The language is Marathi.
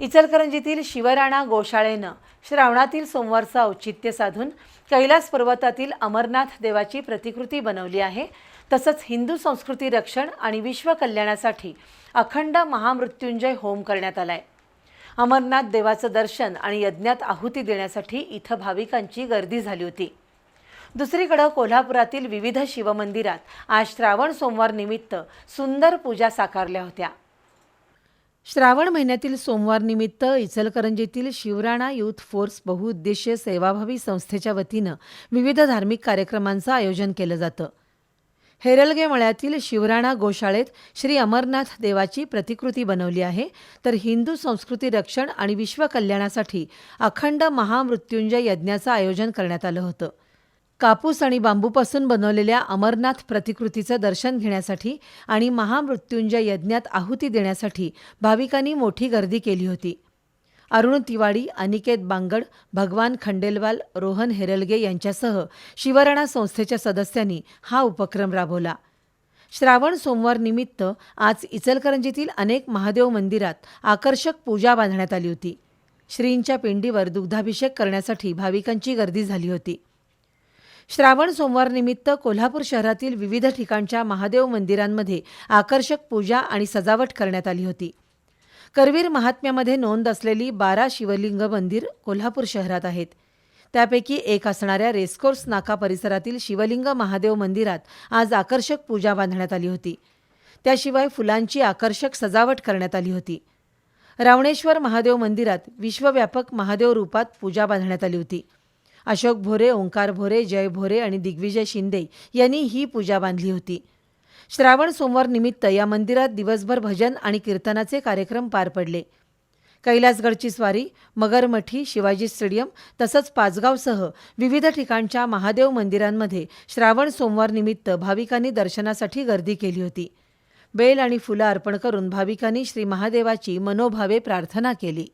इचलकरंजीतील शिवराणा गोशाळेनं श्रावणातील सोमवारचं औचित्य साधून कैलास पर्वतातील अमरनाथ देवाची प्रतिकृती बनवली आहे. तसंच हिंदू संस्कृती रक्षण आणि विश्व कल्याणासाठी अखंड महामृत्युंजय होम करण्यात आलाय. अमरनाथ देवाचं दर्शन आणि यज्ञात आहुती देण्यासाठी इथं भाविकांची गर्दी झाली होती. दुसरीकडं कोल्हापुरातील विविध शिवमंदिरात आज श्रावण सोमवार निमित्त सुंदर पूजा साकारल्या होत्या. श्रावण महिन्यातील सोमवार निमित्त इचलकरंजीतील शिवराणा युथ फोर्स बहुउद्देशीय सेवाभावी संस्थेच्या वतीनं विविध धार्मिक कार्यक्रमांचं आयोजन केलं जातं. हेरलगे मळ्यातील शिवराणा गोशाळेत श्री अमरनाथ देवाची प्रतिकृती बनवली आहे. तर हिंदू संस्कृती रक्षण आणि विश्व कल्याणासाठी अखंड महामृत्युंजय यज्ञाचं आयोजन करण्यात आलं होतं. कापूस आणि बांबूपासून बनवलेल्या अमरनाथ प्रतिकृतीचं दर्शन घेण्यासाठी आणि महामृत्युंजय यज्ञात आहुती देण्यासाठी भाविकांनी मोठी गर्दी केली होती. अरुण तिवाडी अनिकेत बांगड भगवान खंडेलवाल रोहन हेरलगे यांच्यासह शिवराणा संस्थेच्या सदस्यांनी हा उपक्रम राबवला. श्रावण सोमवार निमित्त आज इचलकरंजीतील अनेक महादेव मंदिरात आकर्षक पूजा बांधण्यात आली होती. श्रींच्या पिंडीवर दुग्धाभिषेक करण्यासाठी भाविकांची गर्दी झाली होती. श्रावण सोमवार निमित्त कोल्हापूर शहरातील विविध ठिकाणच्या महादेव मंदिरांमध्ये आकर्षक पूजा आणि सजावट करण्यात आली होती. करवीर महात्म्यामध्ये नोंद असलेली बारा शिवलिंग मंदिर कोल्हापूर शहरात आहेत. त्यापैकी एक असणाऱ्या रेसकोर्स नाका परिसरातील शिवलिंग महादेव मंदिरात आज आकर्षक पूजा बांधण्यात आली होती. त्याशिवाय फुलांची आकर्षक सजावट करण्यात आली होती. रावणेश्वर महादेव मंदिरात विश्वव्यापक महादेव रूपात पूजा बांधण्यात आली होती. अशोक भोरे ओंकार भोरे जय भोरे आणि दिग्विजय शिंदे यांनी ही पूजा बांधली होती. श्रावण सोमवार निमित्त या मंदिरात दिवसभर भजन आणि कीर्तनाचे कार्यक्रम पार पडले. कैलासगडची स्वारी मगरमठी शिवाजी स्टेडियम तसंच पाचगावसह विविध ठिकाणच्या महादेव मंदिरांमध्ये श्रावण सोमवार निमित्त भाविकांनी दर्शनासाठी गर्दी केली होती. बेल आणि फुलं अर्पण करून भाविकांनी श्री महादेवाची मनोभावे प्रार्थना केली.